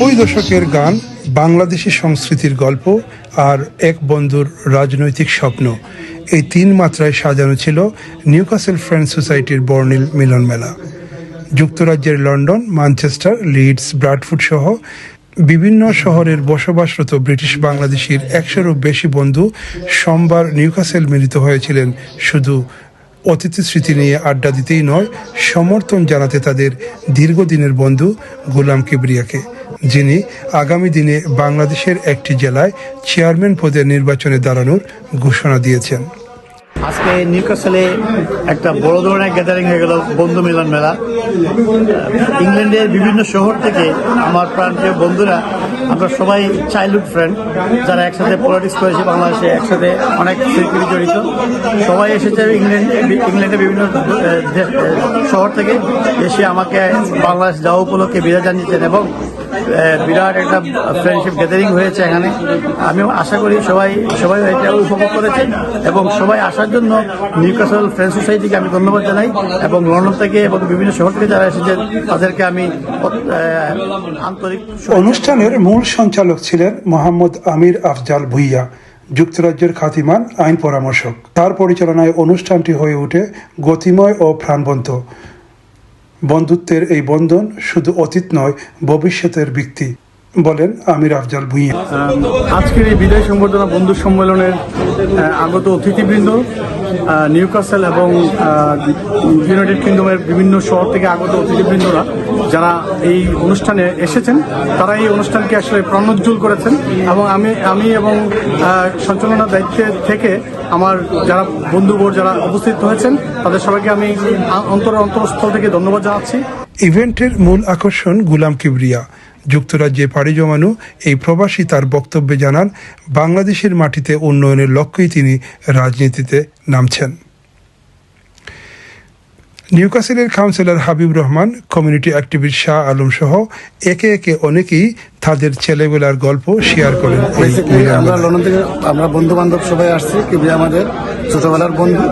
নব্বই দশকের গান, বাংলাদেশি সংস্কৃতির গল্প আর এক বন্ধুর রাজনৈতিক স্বপ্ন। এই তিন মাত্রায় সাজানো ছিল নিউকাসেল ফ্রেন্ড সোসাইটির বর্ণিল মিলন মেলা। যুক্তরাজ্যের লন্ডন, ম্যানচেস্টার, লিডস ব্রাডফুড সহ বিভিন্ন শহরের বসবাসরত ব্রিটিশ বাংলাদেশির একশোরও বেশি বন্ধু সোমবার নিউকাসেল মিলিত হয়েছিলেন। শুধু অতিথি স্মৃতি নিয়ে আড্ডা দিতেই নয়, সমর্থন জানাতে তাদের দীর্ঘদিনের বন্ধু গোলাম কিবরিয়াকে। যিনি আগামী দিনে বাংলাদেশের একটি জেলায় চেয়ারম্যান পদে নির্বাচনে দাঁড়ানোর ঘোষণা দিয়েছেন। আজকে নিউকাসলে একটা বড় ধরনের গ্যাদারিং হয়ে গেল, বন্ধু মিলন মেলা। ইংল্যান্ডের বিভিন্ন শহর থেকে আমার প্রান্তীয় বন্ধুরা আমরা সবাই চাইল্ডহুড ফ্রেন্ড যারা একসাথে পলিটিক্স করেছি বাংলাদেশে, একসাথে অনেক স্মৃতি জড়িত। সবাই এসেছে ইংল্যান্ড ইংল্যান্ডের বিভিন্ন শহর থেকে। এসে আমাকে বাংলাদেশ যাওয়া উপলক্ষে বিদায় জানিয়েছেন এবং বিরাট একটা ফ্রেন্ডশিপ গ্যাদারিং হয়েছে এখানে। আমিও আশা করি সবাই সবাই এটা উপভোগ করেছেন এবং সবাই আসার জন্য নিউকাসল ফ্রেন্ড সোসাইটিকে আমি ধন্যবাদ জানাই এবং লন্ডন থেকে এবং বিভিন্ন শহর থেকে যারা এসেছেন তাদেরকে আমি আন্তরিক অনুষ্ঠানের মূল সঞ্চালক ছিলেন মোহাম্মদ আমির আফজাল ভুইয়া, যুক্তরাজ্যের খাতিমান আইন পরামর্শক। তার পরিচালনায় অনুষ্ঠানটি হয়ে ওঠে গতিময় ও প্রাণবন্ত। বন্ধুত্বের এই বন্ধন শুধু অতীত নয়, ভবিষ্যতের ভিত্তি, বলেন আমির আফজাল ভুইয়া। আজকের এই বিদায় সম্বর্ধনা বন্ধু সম্মেলনের আগত অতিথিবৃন্দ নিউকাসেল এবং ইউনাইটেড কিংডমের বিভিন্ন শহর থেকে আগত অতিথিবৃন্দরা যারা এই অনুষ্ঠানে এসেছেন, তারা এই অনুষ্ঠানকে আসলে প্রাণোজ্জ্বল করেছেন এবং আমি আমি এবং সঞ্চালনার দায়িত্বে থেকে আমার যারা বন্ধুবর যারা উপস্থিত হয়েছেন, তাদের সবাইকে আমি অন্তর অন্তরস্থল থেকে ধন্যবাদ জানাচ্ছি। ইভেন্টের মূল আকর্ষণ গুলাম কিবরিয়া। যুক্তরাজ্যে পাড়ি জমানো এই প্রবাসী তার বক্তব্যে জানান, বাংলাদেশের মাটিতে উন্নয়নের লক্ষ্যেই তিনি রাজনীতিতে নামছেন। নিউকাসেলের councillor Habib Rahman community activist Shah Alam সহ একে একে অনেকেই তাদের ছেলেবেলার গল্প শেয়ার করেন। আমরা লন্ডন থেকে আমরা বন্ধু বান্ধব সবাই আসছি কিবরি আমাদের ছোটবেলার বন্ধু।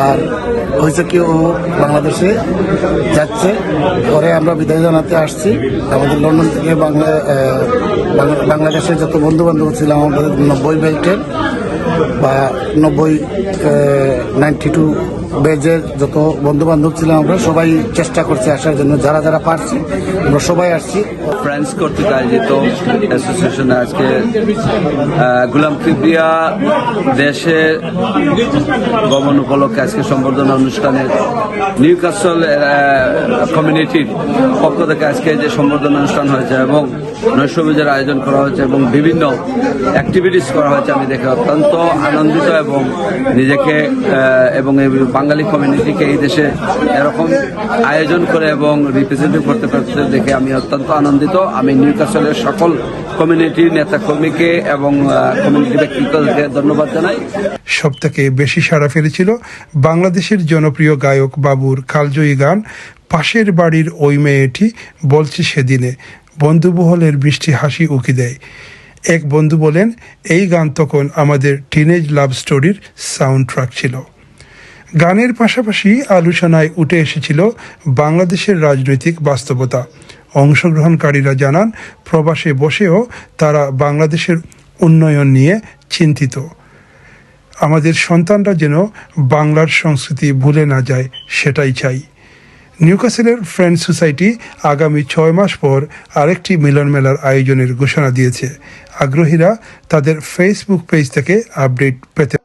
আর হয়েছে কি ও বাংলাদেশে যাচ্ছে পরে আমরা বিদায় জানাতে আসছি। আমাদের লন্ডন থেকে বাংলা বাংলাদেশে যত বন্ধু বান্ধব ছিল আমাদের নব্বই বেল্টের বা নব্বই নাইনটি টু বেজের যত বন্ধু বান্ধব ছিল আমরা, সবাই চেষ্টা করছি আসার জন্য। যারা যারা পারছি, আমরা সবাই আসছি। ফ্রেন্ডস কর্তৃক আয়োজিত অ্যাসোসিয়েশনে আজকে গুলাম কিবরিয়া দেশে গমন উপলক্ষে আজকে সম্বর্ধনা অনুষ্ঠানে নিউ কাসল কমিউনিটির পক্ষ থেকে আজকে যে সম্বর্ধনা অনুষ্ঠান হয়েছে এবং নৈশভোজের আয়োজন করা হয়েছে এবং বিভিন্ন অ্যাক্টিভিটিস করা হয়েছে, আমি দেখে অত্যন্ত আনন্দিত এবং নিজেকে এবং বাঙালি কমিউনিটিকে এই দেশে এরকম আয়োজন করে এবং রিপ্রেজেন্ট করতে পারতে দেখে আমি অত্যন্ত আনন্দিত। আমি নিউকাসলের সকল কমিউনিটির নেতা কর্মীকে এবং কমিউনিটি ব্যক্তিত্বকে ধন্যবাদ জানাই। সব থেকে বেশি সাড়া ফেলেছিল বাংলাদেশের জনপ্রিয় গায়ক বাবুর কালজয়ী গান, পাশের বাড়ির ওই মেয়েটি বলছে সেদিনে, বন্ধুবহলের বৃষ্টি হাসি উকি দেয়। এক বন্ধু বলেন, এই গান তখন আমাদের টিনেজ লাভ স্টোরির সাউন্ড ট্র্যাক ছিল। গানের পাশাপাশি আলোচনায় উঠে এসেছিল বাংলাদেশের রাজনৈতিক বাস্তবতা। অংশগ্রহণকারীরা জানান, প্রবাসে বসেও তারা বাংলাদেশের উন্নয়ন নিয়ে চিন্তিত। আমাদের সন্তানরা যেন বাংলার সংস্কৃতি ভুলে না যায়, সেটাই চাই। নিউকাসেলের ফ্রেন্ড সোসাইটি আগামী ছয় মাস পর আরেকটি মিলন মেলার আয়োজনের ঘোষণা দিয়েছে। আগ্রহীরা তাদের ফেসবুক পেজ থেকে আপডেট পেতে